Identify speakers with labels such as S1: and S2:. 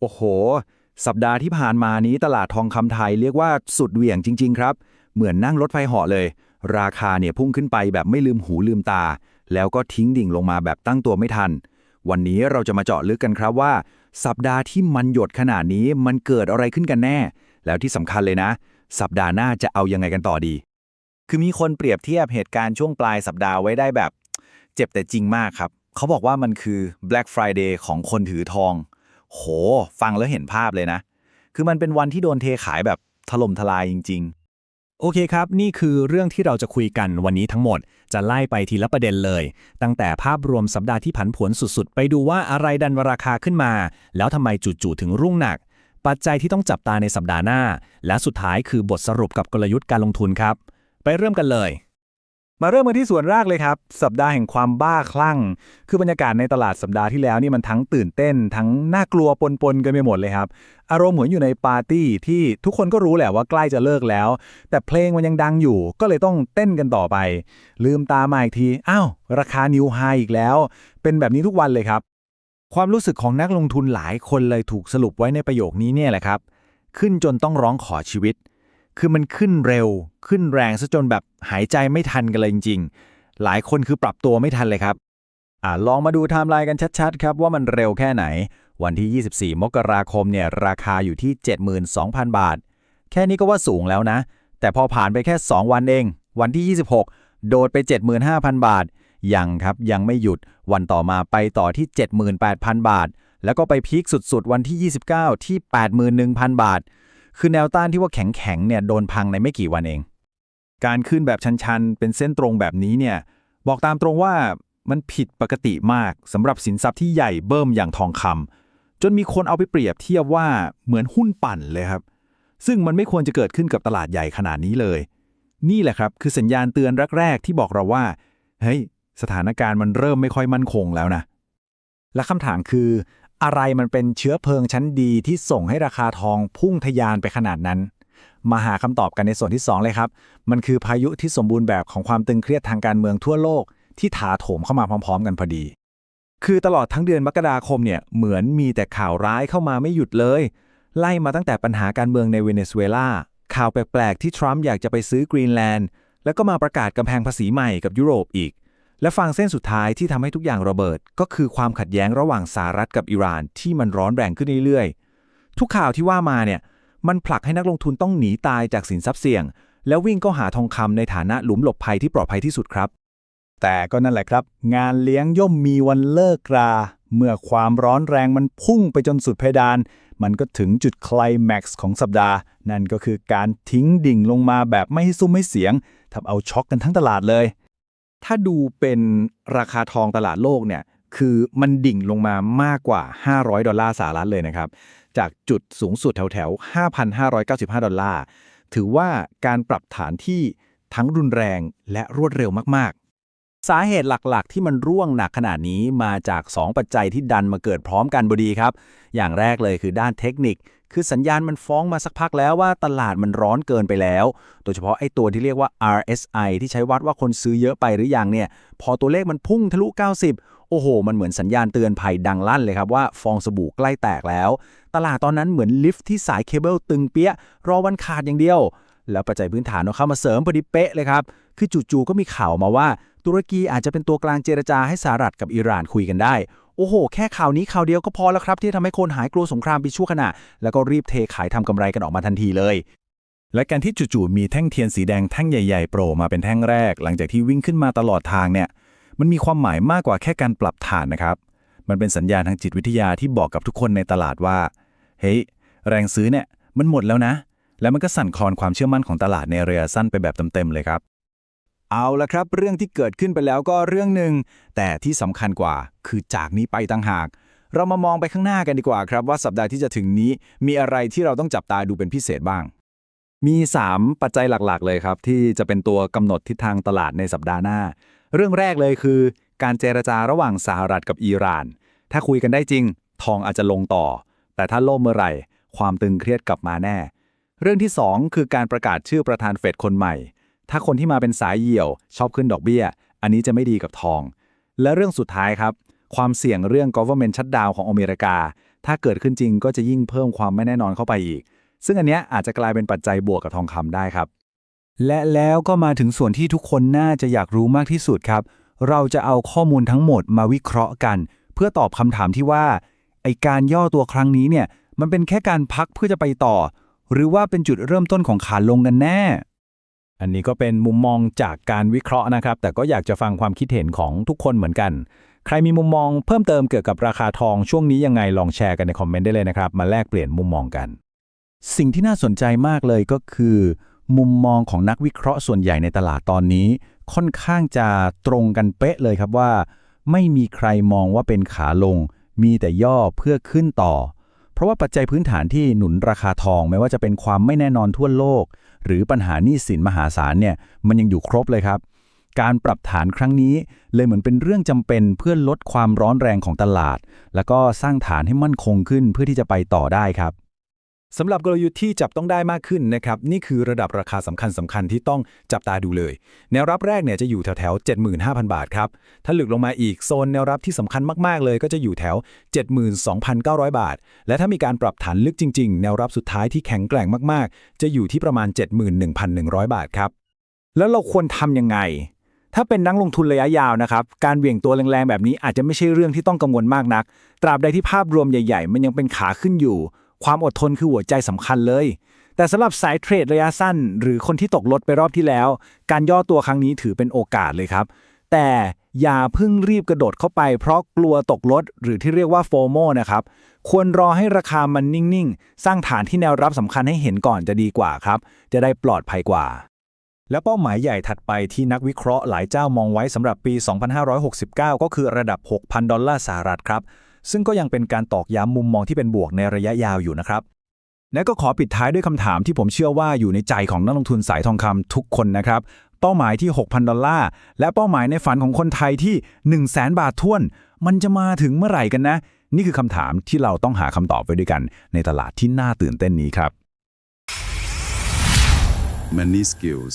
S1: โอ้โห สัปดาห์ที่ผ่านมานี้ตลาดทองคำไทยเรียกว่าสุดเหวี่ยงจริง ๆ ครับ เหมือนนั่งรถไฟเหาะเลย ราคาเนี่ยพุ่งขึ้นไปแบบไม่ลืมหูลืมตา แล้วก็ทิ้งดิ่งลงมาแบบตั้งตัวไม่ทัน วันนี้เราจะมาเจาะลึกกันครับว่า สัปดาห์ที่มันหยดขนาดนี้มันเกิดอะไรขึ้นกันแน่ แล้วที่สำคัญเลยนะ สัปดาห์หน้าจะเอายังไงกันต่อดี คือมีคนเปรียบเทียบเหตุการณ์ช่วงปลายสัปดาห์ไว้ได้แบบ เจ็บแต่จริงมากครับ เขาบอกว่ามันคือ Black Friday ของคนถือทอง โห ฟังแล้วเห็นภาพเลยนะ คือมันเป็นวันที่โดนเทขายแบบถล่มทลายจริง ๆ
S2: โอเคครับ นี่คือเรื่องที่เราจะคุยกันวันนี้ทั้งหมด จะไล่ไปทีละประเด็นเลย ตั้งแต่ภาพรวมสัปดาห์ที่ผันผวนสุดๆ ไปดูว่าอะไรดันราคาขึ้นมา แล้วทำไมจู่ๆถึงรุ่งหนัก ปัจจัยที่ต้องจับตาในสัปดาห์หน้า และสุดท้ายคือบทสรุปกับกลยุทธ์การลงทุนครับ ไปเริ่มกันเลย
S3: มาเริ่มกันที่ส่วนแรกเลยครับ สัปดาห์แห่งความบ้าคลั่ง คือบรรยากาศในตลาดสัปดาห์ที่แล้วนี่มันทั้งตื่นเต้น ทั้งน่ากลัวปนๆกันไปหมดเลยครับ อารมณ์เหมือนอยู่ในปาร์ตี้ที่ทุกคนก็รู้แหละว่าใกล้จะเลิกแล้ว แต่เพลงมันยังดังอยู่ ก็เลยต้องเต้นกันต่อไป ลืมตามาอีกทีอ้าวราคานิวไฮอีกแล้ว เป็นแบบนี้ทุกวันเลยครับ
S1: ความรู้สึกของนักลงทุนหลายคนเลยถูกสรุปไว้ในประโยคนี้เนี่ยแหละครับ ขึ้นจนต้องร้องขอชีวิต คือมันขึ้นเร็ว ขึ้นแรงซะจนแบบหายใจไม่ทันกันเลยจริง ๆ หลายคนคือปรับตัวไม่ทันเลยครับอ่าลองมาดูไทม์ไลน์กันชัดๆ ครับ ว่ามันเร็วแค่ไหน วันที่ 24 มกราคมเนี่ยราคาอยู่ที่ 72,000 บาท แค่นี้ก็ว่าสูงแล้วนะ แต่พอผ่านไปแค่ 2 วันเอง วันที่ 26 โดดไป 75,000 บาท ยังครับยังไม่หยุด วันต่อมาไปต่อที่ 78,000 บาท แล้วก็ไปพีคสุดๆ วันที่ 29 ที่ 81,000 บาท คือแนวต้านที่ว่าแข็งๆเนี่ยโดนพังในไม่กี่วันเอง การขึ้นแบบชันๆ เป็นเส้นตรงแบบนี้เนี่ยบอกตามตรงว่ามันผิดปกติมากสำหรับสินทรัพย์ที่ใหญ่เบิ่มอย่างทองคำจนมีคนเอาไปเปรียบเทียบว่าเหมือนหุ้นปั่นเลยครับ ซึ่งมันไม่ควรจะเกิดขึ้นกับตลาดใหญ่ขนาดนี้เลย นี่แหละครับคือสัญญาณเตือนแรกๆที่บอกเราว่าเฮ้ยสถานการณ์มันเริ่มไม่ค่อยมั่นคงแล้วนะ
S3: และคำถามคือ อะไรมันเป็นเชื้อเพลิงชั้นดีที่ส่งให้ราคาทองพุ่งทะยานไปขนาดนั้น มาหาคำตอบกันในส่วนที่ 2 เลยครับ มันคือพายุที่สมบูรณ์แบบของความตึงเครียดทางการเมืองทั่วโลกที่ถาโถมเข้ามาพร้อม ๆ กันพอดี คือตลอดทั้งเดือนมกราคมเนี่ยเหมือนมีแต่ข่าวร้ายเข้ามาไม่หยุดเลย ไล่มาตั้งแต่ปัญหาการเมืองในเวเนซุเอลาข่าวแปลกๆที่ทรัมป์อยากจะไปซื้อกรีนแลนด์แล้วก็มาประกาศกำแพงภาษีใหม่กับยุโรปอีก และฟังเส้นสุดท้ายที่ทำให้ทุกอย่างระเบิด ก็คือความขัดแย้งระหว่างสหรัฐกับอิหร่านที่มันร้อนแรงขึ้นเรื่อยๆ ทุกข่าวที่ว่ามาเนี่ยมันผลักให้นักลงทุนต้องหนีตายจากสินทรัพย์เสี่ยง แล้ววิ่งก็หาทองคำในฐานะหลุมหลบภัยที่ปลอดภัยที่สุดครับ แต่ก็นั่นแหละครับ งานเลี้ยงย่อมมีวันเลิกรา เมื่อความร้อนแรงมันพุ่งไปจนสุดเพดาน มันก็ถึงจุดคลแม็กซ์ของสัปดาห์ นั่นก็คือการทิ้งดิ่งลงมาแบบไม่ให้ซุ้มไม่เสียงทำเอาช็อกกันทั้งตลาดเลย ถ้าดูเป็นราคาทองตลาดโลกเนี่ยคือมันดิ่งลงมามากกว่า 500 ดอลลาร์สหรัฐเลยนะครับ จากจุดสูงสุดแถวแถวๆ5,595 ดอลลาร์ ถือว่าการปรับฐานที่ทั้งรุนแรงและรวดเร็วมาก ๆ สาเหตุหลักๆ ที่มันร่วงหนักขนาดนี้มาจาก 2 ปัจจัยที่ดันมาเกิดพร้อมกันบดีครับ อย่างแรกเลยคือด้านเทคนิค คือสัญญาณมันฟ้องมาสักพักแล้วว่าตลาดมันร้อนเกินไปแล้ว โดยเฉพาะไอ้ตัวที่เรียกว่า RSI ที่ใช้วัดว่าคนซื้อเยอะไปหรือยังเนี่ย พอตัวเลขมันพุ่งทะลุ 90 โอ้โห มันเหมือนสัญญาณเตือนภัยดังลั่นเลยครับว่าฟองสบู่ใกล้แตกแล้ว ตลาดตอนนั้นเหมือนลิฟต์ที่สายเคเบิลตึงเปี้ย รอวันขาดอย่างเดียว แล้วปัจจัยพื้นฐานเข้ามาเสริมพอดีเป๊ะเลยครับ คือจู่ๆก็มีข่าวมาว่า ตุรกีอาจจะเป็นตัวกลางเจรจาให้สหรัฐกับอิหร่านคุยกันได้ โอ้โห แค่ข่าวนี้ข่าวเดียวก็พอแล้วครับ ที่ทำให้คนหายกลัวสงครามไปชั่วขณะ แล้วก็รีบเทขายทำกำไรกันออกมาทันทีเลย และการที่จู่ๆมีแท่งเทียนสีแดงแท่งใหญ่ๆโผล่มาเป็นแท่งแรก หลังจากที่วิ่งขึ้นมาตลอดทางเนี่ยมันมีความหมายมากกว่าแค่การปรับฐานนะครับมันเป็นสัญญาณทางจิตวิทยาที่บอกกับทุกคนในตลาดว่าเฮ้ยแรงซื้อเนี่ยมันหมดแล้วนะ แล้วมันก็สั่นคลอนความเชื่อมั่นของตลาดในระยะสั้นไปแบบเต็มๆเลยครับ เอาละครับ เรื่องที่เกิดขึ้นไปแล้วก็เรื่องหนึ่งแต่ที่สำคัญกว่าคือจากนี้ไปต่างหาก เรามามองไปข้างหน้ากันดีกว่าครับ ว่าสัปดาห์ที่จะถึงนี้ มีอะไรที่เราต้องจับตาดูเป็นพิเศษบ้าง มี 3 ปัจจัยหลักๆ เลยครับ ที่จะเป็นตัวกำหนดทิศทางตลาดในสัปดาห์หน้า เรื่องแรกเลยคือ การเจรจาระหว่างสหรัฐกับอิหร่าน ถ้าคุยกันได้จริง ทองอาจจะลงต่อ แต่ถ้าล่มเมื่อไหร่ ความตึงเครียดกลับมาแน่ เรื่องที่ 2 คือการประกาศชื่อประธานเฟดคนใหม่ ถ้าคนที่มาเป็นสายเหี่ยว ชอบขึ้นดอกเบี้ย อันนี้จะไม่ดีกับทอง และเรื่องสุดท้ายครับ ความเสี่ยงเรื่อง government shutdown ของอเมริกา ถ้าเกิดขึ้นจริงก็จะยิ่งเพิ่มความไม่แน่นอนเข้าไปอีก ซึ่งอันเนี้ยอาจจะกลายเป็นปัจจัยบวกกับทองคำได้ครับ
S2: และแล้วก็มาถึงส่วนที่ทุกคนน่าจะอยากรู้มากที่สุดครับ เราจะเอาข้อมูลทั้งหมดมาวิเคราะห์กัน เพื่อตอบคำถามที่ว่าไอการย่อตัวครั้งนี้เนี่ยมันเป็นแค่การพักเพื่อจะไปต่อ หรือว่าเป็นจุดเริ่มต้นของขาลงกันแน่
S3: อันนี้ก็เป็นมุมมองจากการวิเคราะห์นะครับ แต่ก็อยากจะฟังความคิดเห็นของทุกคนเหมือนกัน ใครมีมุมมองเพิ่มเติมเกี่ยวกับราคาทองช่วงนี้ยังไงลองแชร์กันในคอมเมนต์ได้เลยนะครับ มาแลกเปลี่ยนมุมมองกัน
S2: สิ่งที่น่าสนใจมากเลยก็คือ มุมมองของนักวิเคราะห์ส่วนใหญ่ในตลาดตอนนี้ ค่อนข้างจะตรงกันเป๊ะเลยครับว่า ไม่มีใครมองว่าเป็นขาลง มีแต่ย่อเพื่อขึ้นต่อ เพราะว่าปัจจัยพื้นฐานที่หนุนราคาทองไม่ว่าจะเป็นความไม่แน่นอนทั่วโลก หรือปัญหาหนี้สินมหาศาลเนี่ยมันยังอยู่ครบเลยครับ การปรับฐานครั้งนี้เลยเหมือนเป็นเรื่องจำเป็นเพื่อลดความร้อนแรงของตลาด แล้วก็สร้างฐานให้มั่นคงขึ้นเพื่อที่จะไปต่อได้ครับ
S3: สำหรับกลยุทธ์ที่จับต้องได้มากขึ้นนะครับนี่คือระดับราคาสำคัญสำคัญที่ต้องจับตาดูเลย แนวรับแรกเนี่ยจะอยู่แถวแถว75,000 บาทครับถ้าหลุดลงมาอีกโซนแนวรับที่สำคัญมากๆ เลยก็จะอยู่แถว 72,900 บาท และถ้ามีการปรับฐานลึกจริง ๆ แนวรับสุดท้ายที่แข็งแกร่งมากๆ จะอยู่ที่ประมาณ 71,100 บาทครับ
S1: แล้วเราควรทำยังไง ถ้าเป็นนักลงทุนระยะยาวนะครับ การเหวี่ยงตัวแรงๆ แบบนี้อาจจะไม่ใช่เรื่องที่ต้องกังวลมากนัก ตราบใดที่ภาพรวมใหญ่ ๆ มันยังเป็นขาขึ้นอยู่ ความอดทนคือหัวใจสำคัญเลย แต่สำหรับสายเทรดระยะสั้น หรือคนที่ตกรถไปรอบที่แล้ว การย่อตัวครั้งนี้ถือเป็นโอกาสเลยครับ แต่อย่าเพิ่งรีบกระโดดเข้าไปเพราะกลัวตกรถหรือที่เรียกว่าโฟโมนะครับ ควรรอให้ราคามันนิ่ง ๆ สร้างฐานที่แนวรับสำคัญให้เห็นก่อนจะดีกว่าครับ จะได้ปลอดภัยกว่า
S3: แล้วเป้าหมายใหญ่ถัดไปที่นักวิเคราะห์หลายเจ้ามองไว้สำหรับปี 2569 ก็คือระดับ 6,000 ดอลลาร์สหรัฐครับ ซึ่งก็ยังเป็นการตอกย้ำมุมมองที่เป็นบวกในระยะยาวอยู่นะครับ และก็ขอปิดท้ายด้วยคำถามที่ผมเชื่อว่าอยู่ในใจของนักลงทุนสายทองคำทุกคนนะครับ เป้าหมายที่ 6,000 ดอลลาร์ และเป้าหมายในฝันของคนไทยที่ 100,000บาทท้วน มันจะมาถึงเมื่อไหร่กันนะ นี่คือคำถามที่เราต้องหาคำตอบไว้ด้วยกัน ในตลาดที่น่าตื่นเต้นนี้ครับ
S4: Money Skills